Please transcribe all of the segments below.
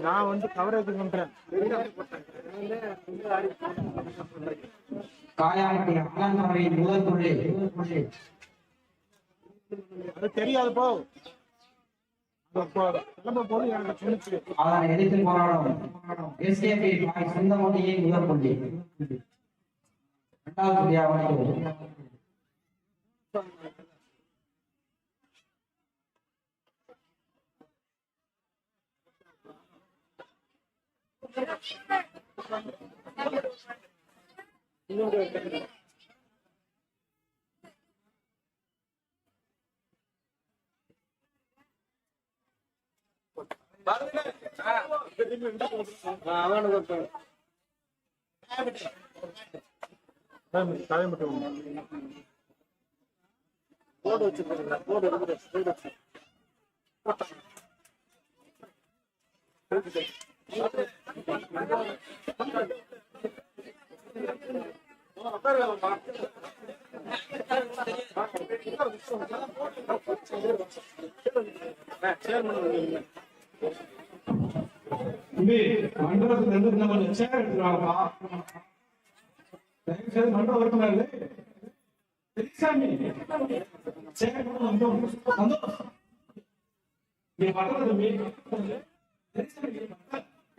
நான் வந்து கவரேஜ் பண்றேன் காயாமட்டி முதல் புள்ளி. அது தெரியாது போ எனக்கு சொன்னிச்சு அதனை எதிர்த்து போராடும் எஸ்கேபி சுந்தமூட்டியின் முதல் புள்ளி இரண்டாவது போர்டு வச்சிருக்கீங்களா போர்டு இருக்குது போர்டு வச்சு தம்பி மண்டபத்துல இருந்து இந்த சேர் எடுத்துருவாங்கப்பா தயவு செய்து மண்டப உறுப்பினர்களே பெரியசாமி சேர் வந்தோம் நீ பண்றது தம்பி பெரியசாமி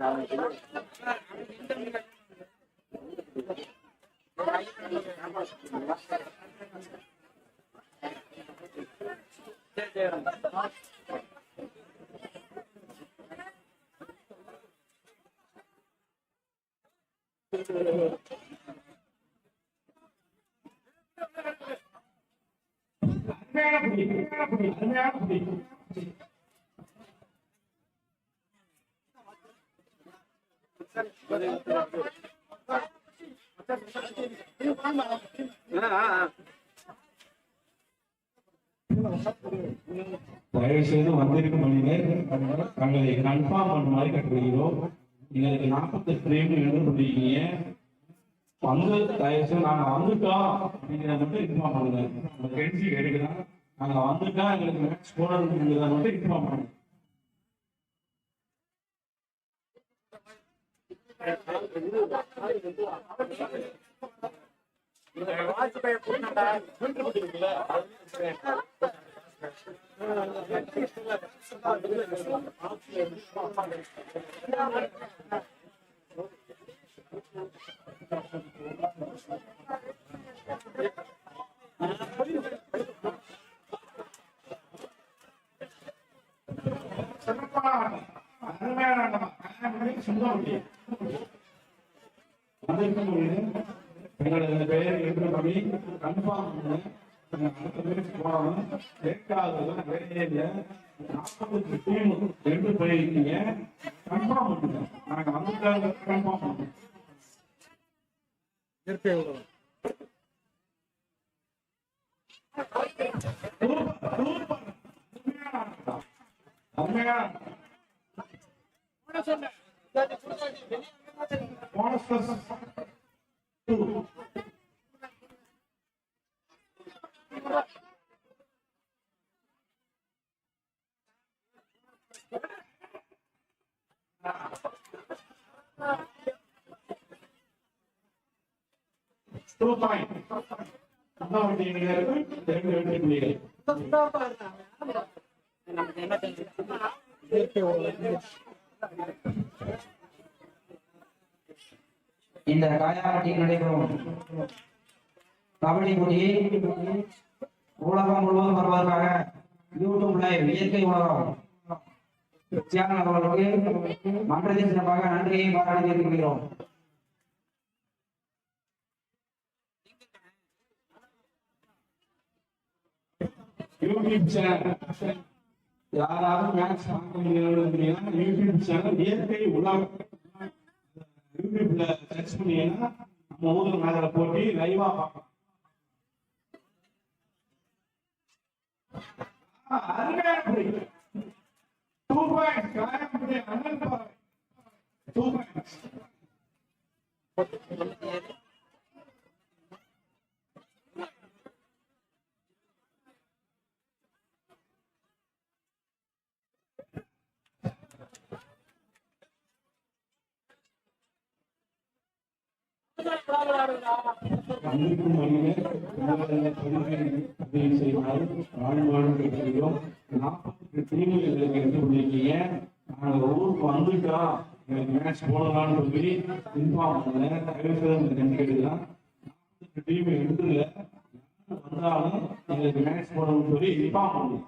பத்து பேர் எடுத்துடா போடா யோகேந்து போயிடா அருமையான புடி அருமையான புடி அருமையான புடி தயவு செய்து வந்திருக்கும் மனிதர் தங்களை கன்ஃபார்ம் பண்ணுமாறு கேட்டுக்கிறோம் எங்களுக்கு நாற்பத்தெட்டு ஃப்ரேம் எழுதப்பட்டிருக்கீங்க வந்து தயவு செய்து நாங்க வந்துட்டோம் அப்படிங்கிறத மட்டும் இன்ஃபார்ம் பண்ணுங்க. உங்க கெஞ்சி நாங்க வந்துட்டோம் எங்களுக்கு மேட்ச் போடணுங்கிறத மட்டும் இன்ஃபார்ம் பண்ணுங்க. சிறப்பான ஆட்டம் அருமையான ஆட்டம் கல்யாணம் சொந்தம் வந்திருக்கும் பொழுது எங்களது பெயர் பண்ணி கன்ஃபார்ம் அடுத்த பேருக்கு போறோம் கேட்காததெல்லாம் வேலையே இல்லை நாற்பது டீம் ரெண்டு போயிருக்கீங்க கன்ஃபார்ம் பண்ணுங்க. நாங்க வந்துட்டாங்க கன்ஃபார்ம் பண்ணுங்க. இயற்கை உணவு. அருமையா போனஸ் டூ பாயிண்ட் ரெண்டாவது இருக்கு ரெண்டு வெற்றி புள்ளிகள் இயற்கை உணவு இந்த காயாமட்டியில் நடைபெறும் கபடி போட்டியை உலகம் முழுவதும் வருவதற்காக யூடியூப் லைவ் இயற்கை உலகம். சேனல் அவர்களுக்கு மன்றத்தின் சிறப்பாக நன்றியை பாராட்டி தெரிவிக்கிறோம் யூடியூப் சேனல். யாராவது மேட்ச் பார்க்க முடியாது யூடியூப் சேனல் இயற்கை உலகம். யூடியூப்ல சர்ச் பண்ணீங்கன்னா நம்ம ஊர்ல மேல போட்டி லைவா பார்க்கலாம் அருமையான அண்ணன் அன்பிற்கும் மனிதர் பதிவு செய்தால் வாழ்வாழ்வு பெறுகிறோம் நாற்பத்தி டீமுகள் எங்களுக்கு எடுத்து ஊருக்கு வந்துட்டோம். எனக்கு மேட்ச் போடலாம்னு சொல்லி இன்ஃபார்ம் பண்ணல. தயவு செய்து உங்களுக்கு கண்டு நாற்பத்தி டீம் எடுத்துல வந்தாலும் எங்களுக்கு மேட்ச் போடணும்னு சொல்லி இன்ஃபார்ம் பண்ணுங்க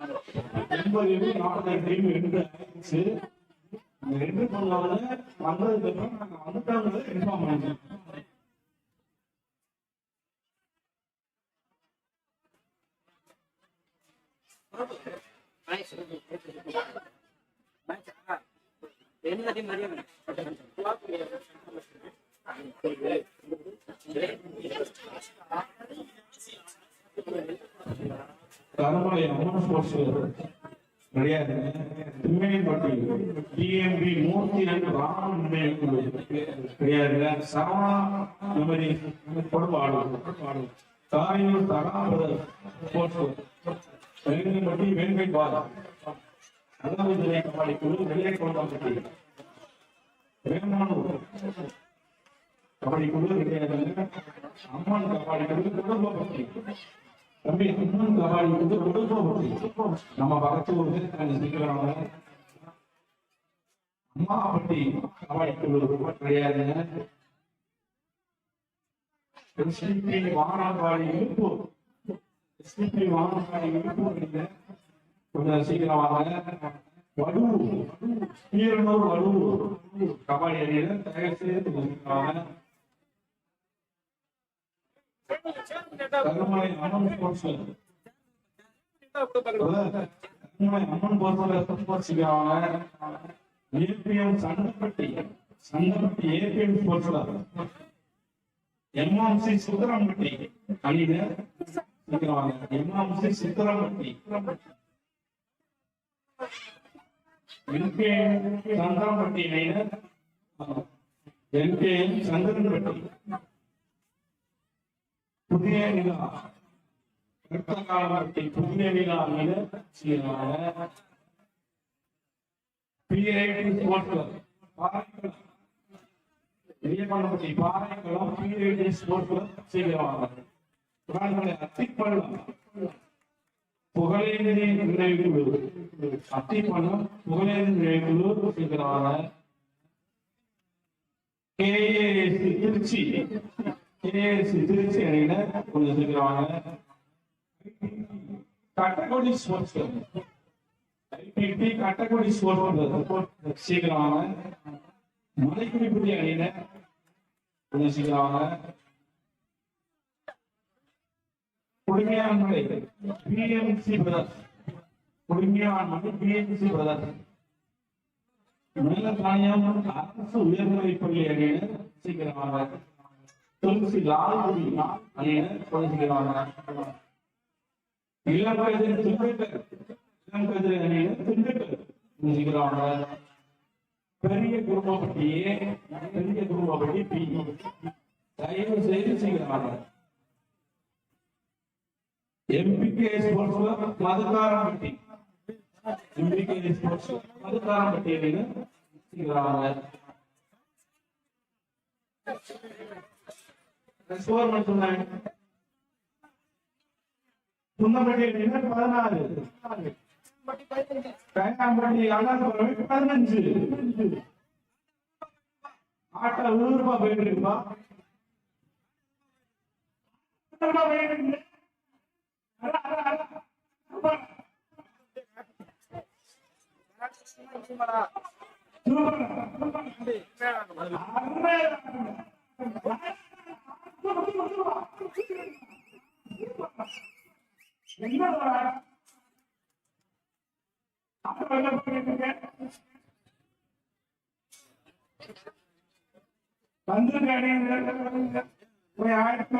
எண்பது நாற்பது டீம் எடுத்து ஆயிடுச்சு இந்த ரெண்டு பண்ணவங்க வந்ததுக்கு அப்புறம் நாங்க வந்துட்டோங்கிறத இன்ஃபார்ம் பண்ணிட்டோம் கருமலை அம்மன் ஸ்போர்ட்ஸ் கிடையாது Thimmaiyanpatti TMP Murthy and Raman கிடையாது சரவணா மெமரி கொடுப்பாடு தாரையூர் தராபுர ஸ்போர்ட்ஸ் வெள்ளிப்பட்டி வேங்கை பால். அல்லாவுதிரை கபாடி குழு வெள்ளை கொண்டாம்பட்டி வேமானூர் கபடி குழு கிடையாது அம்மன் கபாடி குழு குடும்பப்பட்டி தம்பி கபாடி. நம்ம பக்கத்து ஊர் நிற்கிறாங்க அம்மாப்பட்டி கபாடி குழு கிடையாதுங்க எஸ்பிபி வானாபாடி இருப்பு எஸ்பிபி வானாபாடி இருப்பு கொஞ்சம் சீக்கிரம் வாங்க. வடுவூர் ஈரனூர் வடுவூர் கபாடி அணியில தயவு செய்து கொஞ்சம் வாங்க கருமலை அம்மன் ஸ்போர்ட்ஸ் கருமலை அம்மன் ஸ்போர்ட்ஸ் வாங்க ஏபிஎம் சங்கப்பட்டி சங்கப்பட்டி ஏபிஎம் ஸ்போர்ட்ஸ்ல எம்எம்சி சுந்தரம்பட்டி எம்எம்சி சுந்தரம்பட்டி சந்திரம்பட்டி சந்திரன்பட்டி. புதிய நிலா கர்த்தகாலம்பட்டி புதிய நிலா அணியில சீக்கிரம் பாறைக்குளம் பாறைக்குளம் அத்திப்பள்ளம் புகழேந்தி அத்திப்பள்ளம் புகழேந்தி திருச்சி திருச்சி அணியில கொஞ்சம் சீக்கிரம் வாங்க sports club IPT Kattakudi sports சீக்கிரம் வாங்க மலைக்குடிப்பட்டி அணியில கொஞ்சம் சீக்கிரம் வாங்க Kudumaiyanmalai PMC brothers Kudumaiyanmalai PMC brothers Melakaniyam அரசு உயர்நிலைப் பள்ளி அணியினர் சீக்கிரமாக துளசி லால்குடி அணியினர் சீக்கிரமாக இளம் வயதில் திண்டுக்கல். இளம் வயதில் அணியினர் திண்டுக்கல் புரிஞ்சுக்கிறாங்க பெரிய குடும்பப்பட்டியே பெரிய குடும்பப்பட்டி பி. தயவு செய்து செய்கிறாங்க எம்பிகே ஸ்போர்ட்ஸ் மதுக்காரம் பட்டி எம்பிகே ஸ்போர்ட்ஸ் மதுக்காரம் பட்டி அணியினர் செய்கிறாங்க ஸ்கோர் மட்டும் சொன்னாங்க பதினாறு. கயனாம்பட்டி அண்ணாபுரம் பதினஞ்சு. ஆட்ட விறுவிறுப்பா போயிட்டு இருக்குப்பா சூப்பர். வந்துருங்க போய் ஆயிரத்தி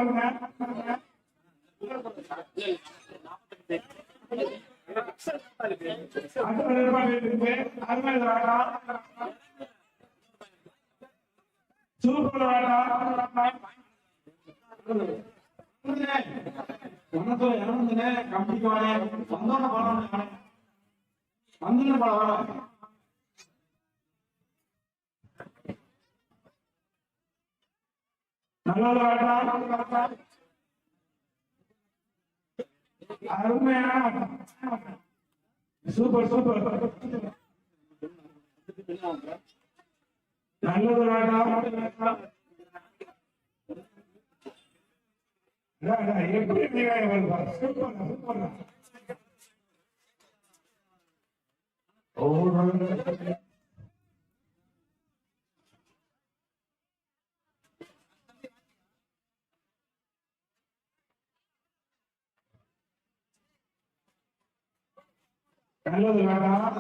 சூப்பர் வேண்டாம் வணக்கம் இறந்துனே கம்பிக்கு வரேன் வந்தோட படம் வந்துன்னு படம் வர அருமையான சூப்பர் சூப்பர். நல்லது வேண்டாம் எப்படி நீங்க வருவா சூப்பர் சூப்பர் ஒவ்வொரு நல்லது வேண்டாம்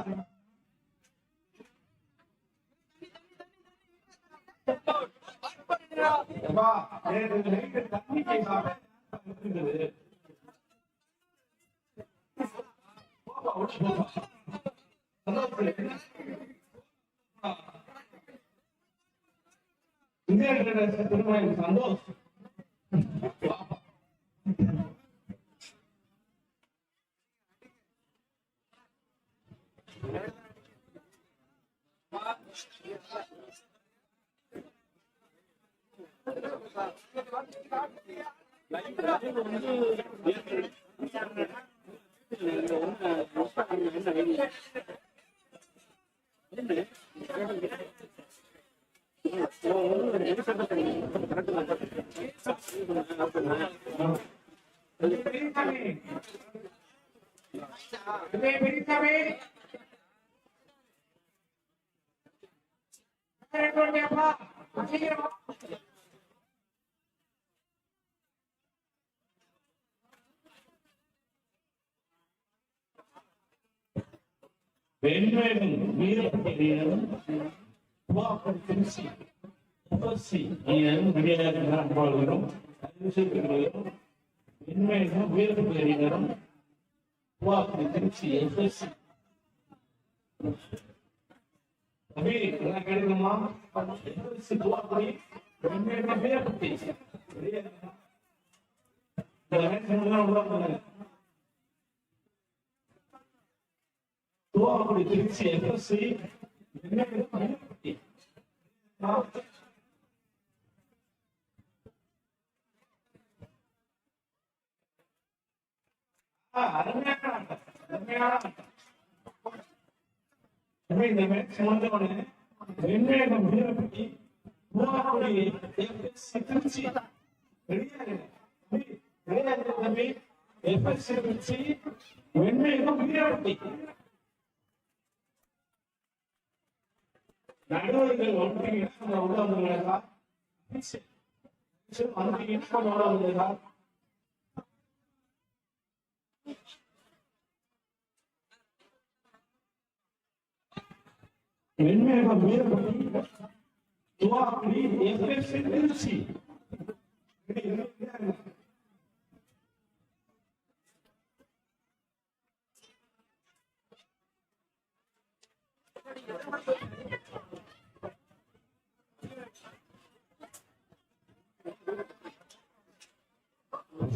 எப்பா, நேத்து நைட்டு தண்ணி கேட்காம இருந்தது. போப்பா, உள்ள போப்பா. சந்தோஷம். இந்தியா கிட்ட திரும்ப எனக்கு சந்தோஷம் பெரியசாமி இதே பெரியசாமி அப்பா சீக்கிரமா வெண்மேலும் வீரப்பட்டியலும் புவாக்கம் திருச்சி புகழ்ச்சி அணியினரும் வெளியாக அன்பாளர்களும் அறிவிச்சிருக்கிறவர்களும் வெண்மேலும் வீரப்பட்டியலினரும் புவாக்கம் திருச்சி எஸ்எஸ்சி அபி என்ன கேட்கணுமா எஸ்எஸ்சி புவாக்குடி வெண்மேலும் வீரப்பட்டி உள்ள பண்ணுங்க தூவாக்குடி திருச்சி எஃப்எஸ்சி இந்த மேட்ச் வந்து உடனே வெண்மையகம் வீரப்பட்டி தூவாக்குடி எஃப்எஸ்சி திருச்சி ரெடியாக ரெடியாக தம்பி எஃப்எஸ்சி திருச்சி வெண்மையகம் வீரப்பட்டி நடுவர்கள் ஒன்றிணைந்து உள்ள வந்துள்ளதா வந்தீங்கன்னா உள்ள வந்துள்ளதா வெண்மேகம் வீரபதி துவாக்குடி எஃப்எஸ்சி திருச்சி நல்லது வேண்டாம். அவரு ஆனந்தமா இருந்தா. எப்படி நம்ம ஆனந்தம் அடுத்த மேட்ச் வேணுமே வீரப்பட்டி தூவாக்குடி திருச்சி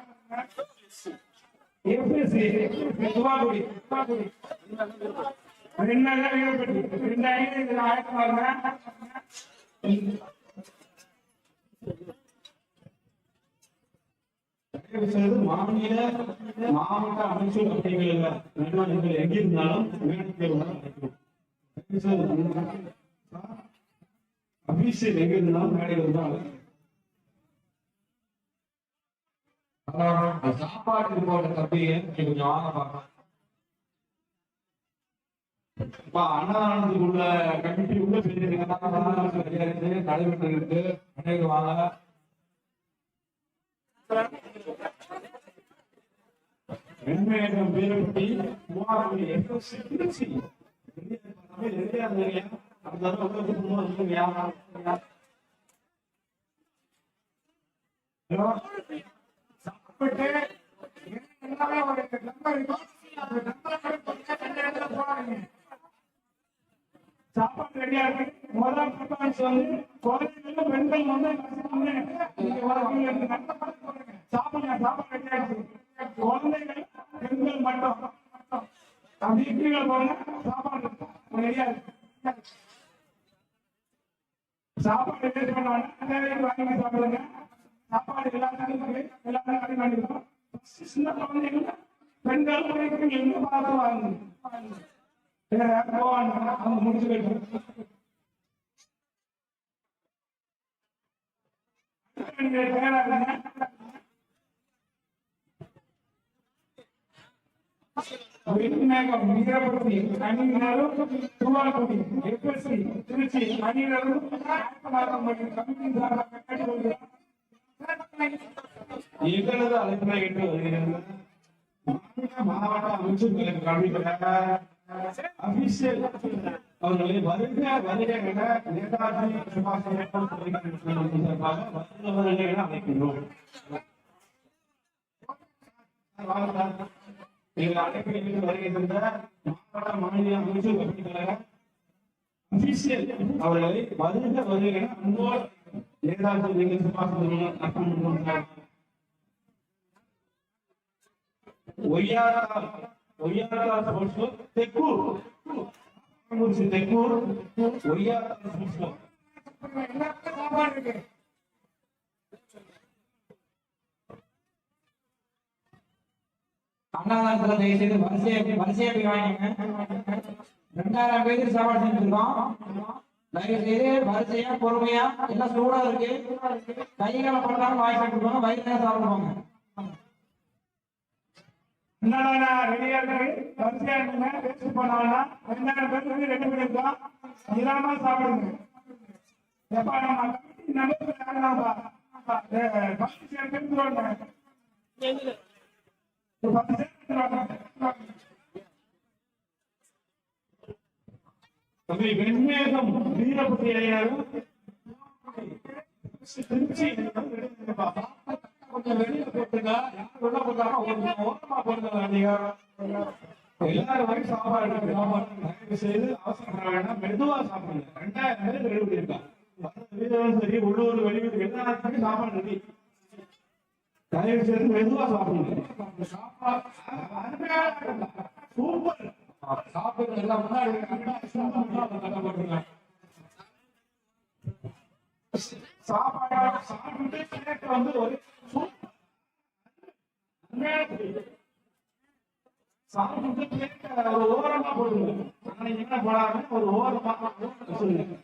துவாக்குடி துவாக்குடி ரெண்டாயிரம் ரெண்டாயிரம் இதுல ஆயிரத்தி பாருங்க மாநில மாவட்ட அமைச்சர் அப்படிங்கிற நிர்வாகிகள் எங்கிருந்தாலும் இருந்தாலும் அபிஷேக் எங்க இருந்தாலும் மேடையில் இருந்தாலும் சாப்பாட்டுக்கு போட்ட தம்பியை கொஞ்சம் வாங்க பார்க்கலாம் இப்ப அன்னதானத்துக்கு உள்ள கமிட்டி உள்ள பெரிய நடைபெற்று இருக்கு. அன்னைக்கு வாங்க. வெண்மேகம் வீரப்பட்டி மூவாக்குடி திருச்சி எல்லாமே ஒரு நம்பர் இருக்கும் அந்த போறாங்க சாப்பாடு ரெடியா இருக்கு முதல் ப்ரிஃபரன்ஸ் வந்து குழந்தைகள் பெண்கள் வந்து நீங்க வரவங்க சாப்பாடு ரெடியா இருக்கு குழந்தைகள் பெண்கள் மட்டும் அப்படி கீழே போங்க சாப்பாடு ரெடியா இருக்கு சாப்பாடு டேஸ்ட் பண்ணுவாங்க வாங்கி சாப்பிடுங்க சாப்பாடு எல்லாத்துக்கும் இருக்கு சின்ன பெண்கள் வரைக்கும் எங்க பார்த்து வாங்க அவங்க முடிச்சு போயிட்டு விநாயகம் அணியினரும் துவாக்குடி எஃப்எஸ்சி திருச்சி அணியினரும் கமிட்டி சார்பாக கேட்டுக்கொள்கிறோம் எங்களது அழைப்பினை ஏற்று வருகிறது மாவட்ட அமைச்சர்களுக்கு கல்விக்கிற அபிஷேக் அவர்களை வருக வருக என நேதாஜி சுபாஷ் வருக என அழைக்கின்றோம். எங்கள் அழைப்பை ஏற்று வருகின்ற மாவட்ட மாநில அமைச்சர் கல்விக்கழக அபிஷேக் அவர்களை வருக வருக என அன்போடு ஏதாவது நீங்கள் சுபாஷ் சந்திரபோஸ் ஒய்யாரா ஒய்யாரா ஒய்யாரா தயவு செய்து போய் வாங்கிங்க ரெண்டாயிரம் பேருக்கு சாப்பாடு செஞ்சிருக்கோம். தயவு செய்து வரிசையா பொறுமையா? எல்லாம் சூடா இருக்கு? கைகளை பண்ணாலும் வாய் சாப்பிடுவாங்க வயிறு சாப்பிடுவாங்க. என்னடா ரெடியா இருக்கு? வரிசையா இருந்துங்க பேசி பண்ணாங்கன்னா ரெண்டாயிரம் பேருக்கு வந்து ரெடி பண்ணிருக்கோம் நிதானமா சாப்பிடுங்க. எப்ப நம்ம கமிட்டி நம்பர் பத்து எடுத்துருவாங்க பத்து தம்பி வெண்மேகம் வீரபதி ஐயாவும் திருச்சி கொஞ்சம் வெளியில போட்டுங்க உள்ள கொஞ்சம் ஓரமா போடுங்க நீங்க எல்லாரும் வரைக்கும் சாப்பாடு சாப்பாடு தயவு செய்து அவசரப்பட வேண்டாம். மெதுவா சாப்பிடுங்க. ரெண்டாயிரம் பேர் ரெடி பண்ணிருக்காங்க வீரரும் சரி உள்ளூர் வெளியூர் சாப்பாடு ரெடி. தயவு செய்து மெதுவா சாப்பிடுங்க. சாப்பாடு சூப்பர். சாப்பாடு சாப்பிட்டு பிளேட் வந்து ஒரு சாப்பிட்டு ஒரு ஓரமா போடுங்க நாளைக்கு என்ன போடாம ஒரு ஓரமா சொல்லுங்க